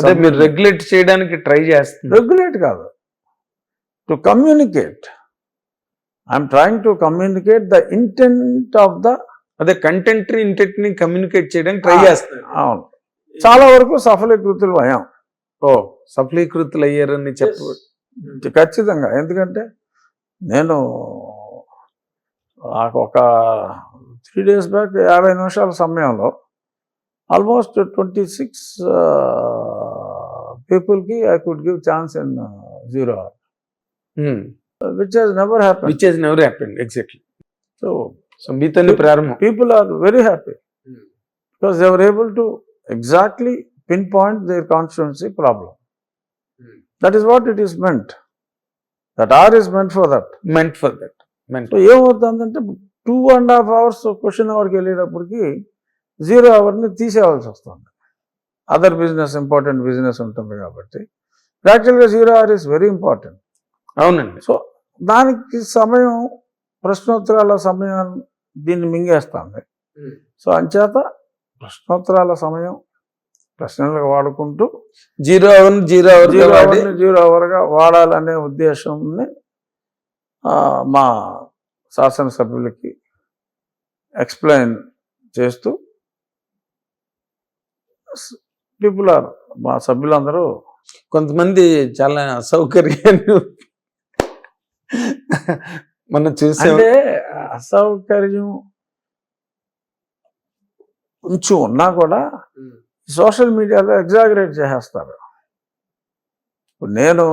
అదే మీరు రెగ్యులేట్ చేయడానికి ట్రై చేస్తున్నారు. రెగ్యులేట్ కాదు. To communicate I'm trying to communicate the intent of the అదే కంటెంట్ ఇంటెంట్ని కమ్యూనికేట్ చేయడానికి ట్రై. చేస్తున్నారు. అవును. చాలా వరకు సఫలీకృతులు అయ్యాం. ఓ సఫలీకృతులు అయ్యారని చెప్పు ఖచ్చితంగా. ఎందుకంటే నేను నాకు ఒక త్రీ డేస్ బ్యాక్ యాభై నిమిషాల సమయంలో ఆల్మోస్ట్ ట్వంటీ సిక్స్ పీపుల్కి I could give chance in zero which he's never happy which he's never happened exactly so so మీతోనే ప్రారంభం people are very happy because they were able to exactly pinpoint their constituency problem. That is what it is meant. That R is meant for that. Meant for that meant ఏమవుతుందంటే two and half hours question అవర్కి వెళ్ళేటప్పటికి zero అవర్ని తీసేవాల్సి వస్తుంది other business important business ఉంటుంది కాబట్టి. యాక్చువల్గా zero hour is very important అవునండి. So దానికి సమయం ప్రశ్నోత్తరాల సమయం దీన్ని మింగేస్తుంది. సో అంచేత ప్రశ్నోత్తరాల సమయం ప్రశ్నలకు వాడుకుంటూ zero hour zero hour zero అవర్ని zero అవర్గా వాడాలనే ఉద్దేశంని మా శాసనసభ్యులకి ఎక్స్ప్లెయిన్ చేస్తూ పీపుల్ ఆర్ మా సభ్యులందరూ. కొంతమంది చాలా అసౌకర్యాన్ని మనం చూసాం. అసౌకర్యం కొంచెం ఉన్నా కూడా సోషల్ మీడియాలో ఎగ్జాగరేట్ చేసేస్తారు. నేను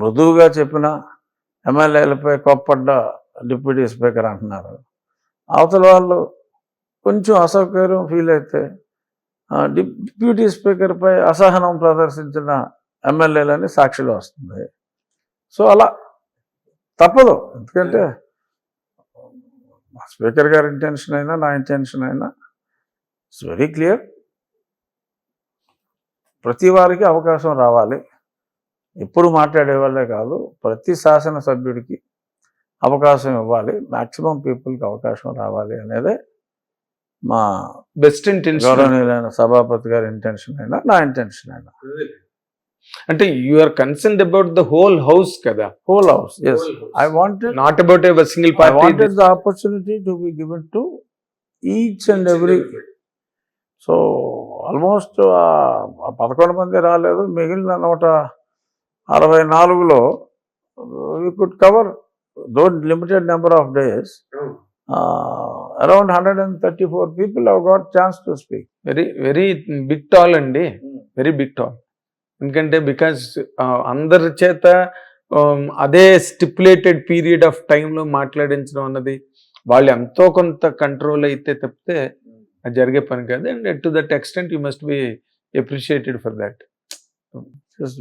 మృదువుగా చెప్పిన ఎమ్మెల్యేలపై కోప్పడ్డ డిప్యూటీ స్పీకర్ అంటున్నారు. అవతల వాళ్ళు కొంచెం అసౌకర్యం ఫీల్ అయితే డిప్యూటీ స్పీకర్పై అసహనం ప్రదర్శించిన ఎమ్మెల్యేలని సాక్షిలో వస్తుంది. సో అలా తప్పదు. ఎందుకంటే మా స్పీకర్ గారి ఇంటెన్షన్ అయినా నా ఇంటెన్షన్ అయినా ఇట్స్ వెరీ క్లియర్. ప్రతి వారికి అవకాశం రావాలి. ఎప్పుడు మాట్లాడే వాళ్ళే కాదు ప్రతి శాసనసభ్యుడికి అవకాశం ఇవ్వాలి. మ్యాక్సిమం పీపుల్కి అవకాశం రావాలి అనేదే మా బెస్ట్ ఇంటెన్షన్ గౌరవనీయులైన సభాపతి గారి ఇంటెన్షన్ అయినా నా ఇంటెన్షన్ అయినా. అంటే you are concern about the whole house కదా? Whole house yes I wanted not about a single party the opportunity to be given to each and every. So almost పదకొండు మంది రాలేదు. మిగిలిన నూట అరవై నాలుగులో we could cover though limited number of days around hundred and thirty four people have got chance to speak very very big tall అండి. Very big tall ఎందుకంటే because అందరి చేత అదే స్టిపులేటెడ్ పీరియడ్ ఆఫ్ టైంలో మాట్లాడించడం అన్నది వాళ్ళు ఎంతో కొంత కంట్రోల్ అయితే తప్పితే అది జరిగే పని కాదు. And to that extent you must be appreciated for that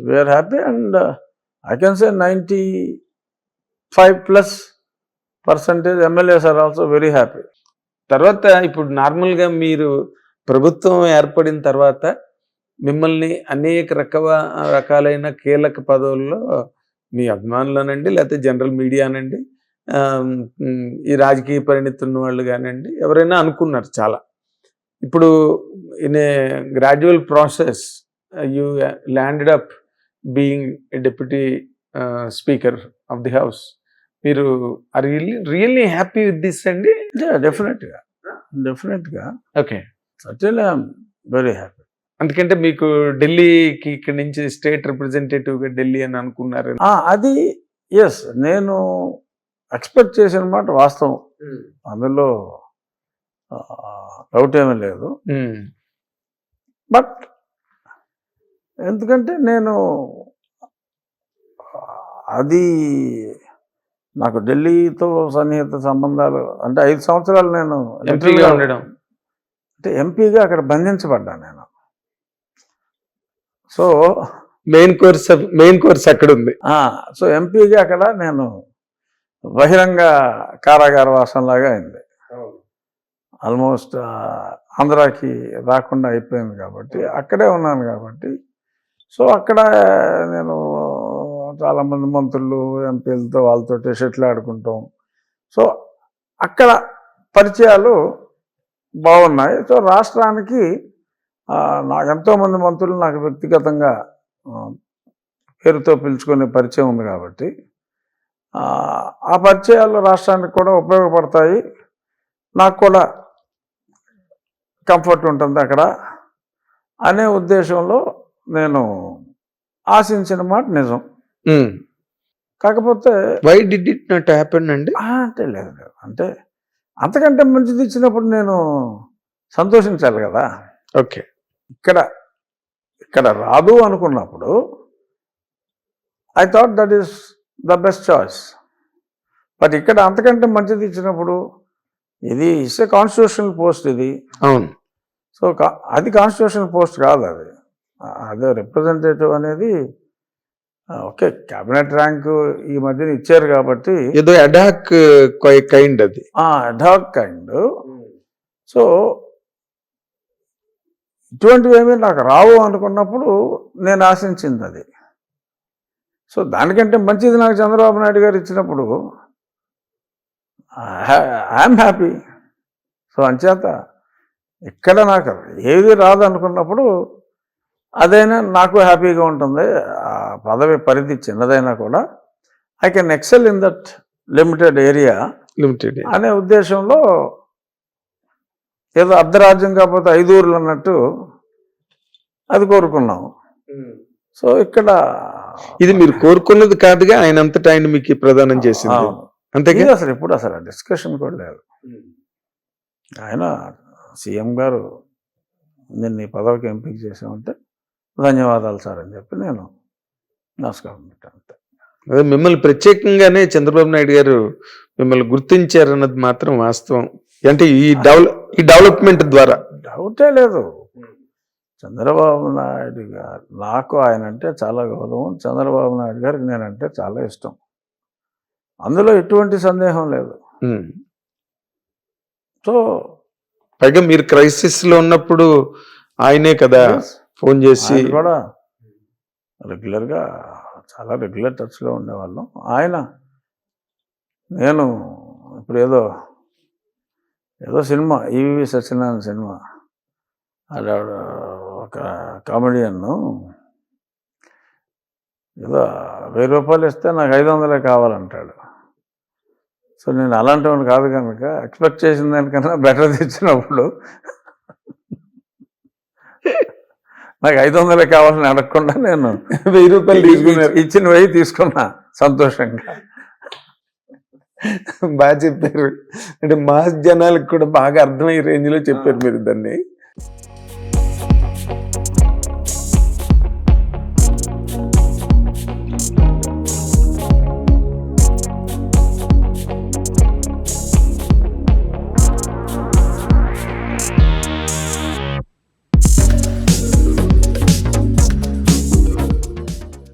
we are happy and I can say ninety five plus percentage MLAs are also very happy తర్వాత ఇప్పుడు నార్మల్గా మీరు ప్రభుత్వం ఏర్పడిన తర్వాత మిమ్మల్ని అనేక రకవ రకాలైన కీలక పదవుల్లో మీ అభిమానులనండి లేకపోతే జనరల్ మీడియానండి ఈ రాజకీయ పరిణితి ఉన్న వాళ్ళు కానివ్వండి ఎవరైనా అనుకున్నారు చాలా. ఇప్పుడు in a gradual process you landed up being deputy speaker of the house మీరు really really happy with this అండి? డెఫినెట్గా డెఫినెట్గా ఓకే ఐఎమ్ వెరీ హ్యాపీ అందుకంటే మీకు ఢిల్లీకి ఇక్కడ నుంచి స్టేట్ రిప్రజెంటేటివ్గా ఢిల్లీ అని అనుకున్నారు. అది ఎస్ నేను ఎక్స్పెక్ట్ చేసిన మాట వాస్తవం. అందులో డౌట్ ఏమీ లేదు. ఉమ్, బట్ ఎందుకంటే నేను అది నాకు ఢిల్లీతో సన్నిహిత సంబంధాలు అంటే ఐదు సంవత్సరాలు నేను ఎంపీగా ఉండడం. అంటే ఎంపీగా అక్కడ బంధించబడ్డాను నేను. So main course main course అక్కడ ఉంది సో ఎంపీగా అక్కడ నేను బహిరంగ కారాగార వాసంలాగా అయింది. ఆల్మోస్ట్ ఆంధ్రాకి రాకుండా అయిపోయింది కాబట్టి అక్కడే ఉన్నాను కాబట్టి. సో అక్కడ నేను చాలామంది మంత్రులు ఎంపీలతో వాళ్ళతో షెట్లు ఆడుకుంటాం. సో అక్కడ పరిచయాలు బాగున్నాయి. సో రాష్ట్రానికి నాకు ఎంతోమంది మంత్రులు నాకు వ్యక్తిగతంగా పేరుతో పిలుచుకునే పరిచయం ఉంది కాబట్టి ఆ పరిచయాలు రాష్ట్రానికి కూడా ఉపయోగపడతాయి. నాకు కూడా కంఫర్ట్ ఉంటుంది అక్కడ అనే ఉద్దేశంలో నేను ఆశించిన మాట నిజం. కాకపోతే why did it not happen అండి? అంటే లేదు లేదు. అంటే అంతకంటే మంచిది ఇచ్చినప్పుడు నేను సంతోషించాలి కదా. ఓకే ఇక్కడ ఇక్కడ రాదు అనుకున్నప్పుడు I thought that is the best choice but ఇక్కడ అంతకంటే మంచిది ఇచ్చినప్పుడు ఇది ఇస్ ఏ కాన్స్టిట్యూషనల్ పోస్ట్ ఇది. అవును. సో అది కాన్స్టిట్యూషనల్ పోస్ట్ కాదు అది. అదే రిప్రజెంటేటివ్ అనేది ఓకే క్యాబినెట్ ర్యాంకు ఈ మధ్యన ఇచ్చారు కాబట్టి ఏదో అడాక్ కైండ్ అది. అడాక్ కైండ్ సో ఇటువంటివి ఏమీ నాకు రావు అనుకున్నప్పుడు నేను ఆశించింది అది. సో దానికంటే మంచిది నాకు చంద్రబాబు నాయుడు గారు ఇచ్చినప్పుడు ఐఎమ్ హ్యాపీ సో అంచేత ఇక్కడ నాకు ఏది రాదు అనుకున్నప్పుడు అదైనా నాకు హ్యాపీగా ఉంటుంది. పదవి పరిధి చిన్నదైనా కూడా I can excel in that limited area limited అనే ఉద్దేశంలో ఏదో అర్ధరాజ్యం కాకపోతే ఐదు ఊర్లు అన్నట్టు అది కోరుకున్నాం సో ఇక్కడ ఇది మీరు కోరుకున్నది కాదుగా ఆయన అంతటా ఆయన మీకు ప్రదానం చేసింది. ఇది అసలు ఎప్పుడు అసలు డిస్కషన్ కూడా లేదు. ఆయన సీఎం గారు నిన్న ఈ పదవికి ఎంపిక చేసామంటే ధన్యవాదాలు సార్ అని చెప్పి నేను నమస్కారం. అదే మిమ్మల్ని ప్రత్యేకంగానే చంద్రబాబు నాయుడు గారు మిమ్మల్ని గుర్తించారన్నది మాత్రం వాస్తవం. అంటే ఈ డెవలప్ ఈ డెవలప్మెంట్ ద్వారా. డౌటే లేదు. చంద్రబాబు నాయుడు గారు నాకు ఆయన అంటే చాలా గౌరవం. చంద్రబాబు నాయుడు గారికి నేనంటే చాలా ఇష్టం. అందులో ఎటువంటి సందేహం లేదు. సో పైగా మీరు క్రైసిస్లో ఉన్నప్పుడు ఆయనే కదా ఫోన్ చేసి కూడా రెగ్యులర్గా చాలా రెగ్యులర్ టచ్లో ఉండేవాళ్ళం. ఆయన నేను ఇప్పుడు ఏదో ఏదో సినిమా ఈవి సత్యనారాయణ సినిమా. అది ఒక కామెడియన్ను. ఏదో వెయ్యి రూపాయలు ఇస్తే నాకు ఐదు వందలే కావాలంటాడు. సో నేను అలాంటి వాడిని కాదు కనుక ఎక్స్పెక్ట్ చేసిన దానికన్నా బెటర్ తెచ్చినప్పుడు. నాకు ఐదు వందలే కావాలని అడగకుండా నేను వెయ్యి రూపాయలు తీసుకున్నారు. ఇచ్చిన వెయ్యి తీసుకున్నా సంతోషంగా. బాగా చెప్పారు. అంటే మాస్ జనాలకు కూడా బాగా అర్థమయ్యే రేంజ్లో చెప్పారు మీరు దాన్ని.